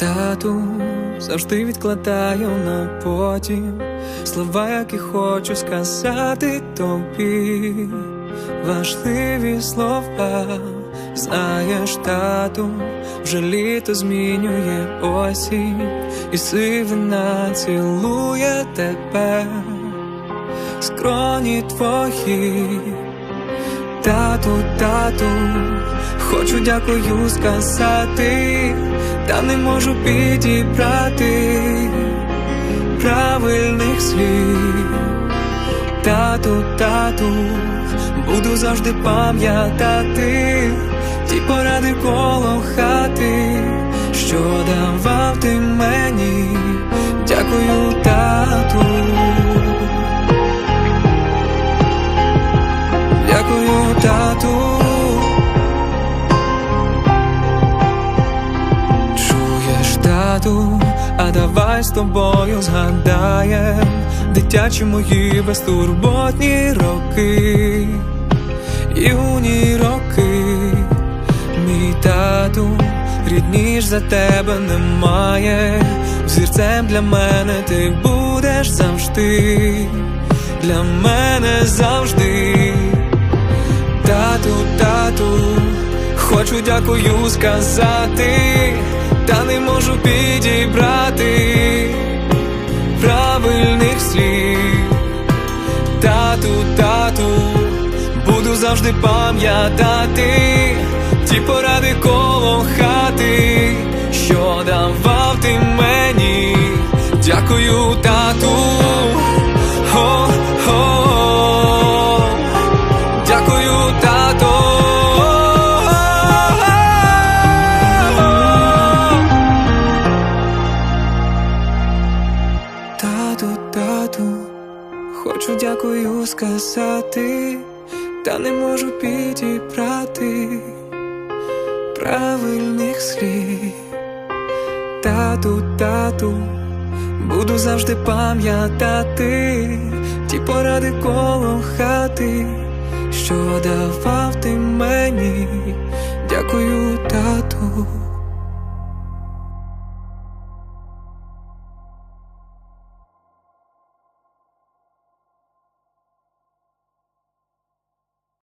Тату, завжди відкладаю на потім слова, які хочу сказати тобі. Важливі слова, знаєш, тату, вже літо змінює осінь, і сивина цілує тебе, скроні твої. Тату, тату, хочу дякую сказати, та не можу підібрати правильних слів. Тату, тату, буду завжди пам'ятати ті поради коло хати, що давав ти мені. А давай з тобою згадаєм дитячі мої безтурботні роки, юні роки, мій тату, рідніш за тебе немає. Взірцем для мене ти будеш завжди, для мене завжди. Тату, тату, хочу дякую сказати, та підібрати правильних слів. Тату, тату, буду завжди пам'ятати ті поради коло хати, що давав ти мені. Дякую, тату. Тату, хочу дякую сказати, та не можу підібрати правильних слів. Тату, тату, буду завжди пам'ятати ті поради коло хати, що давав ти мені. Дякую, тату.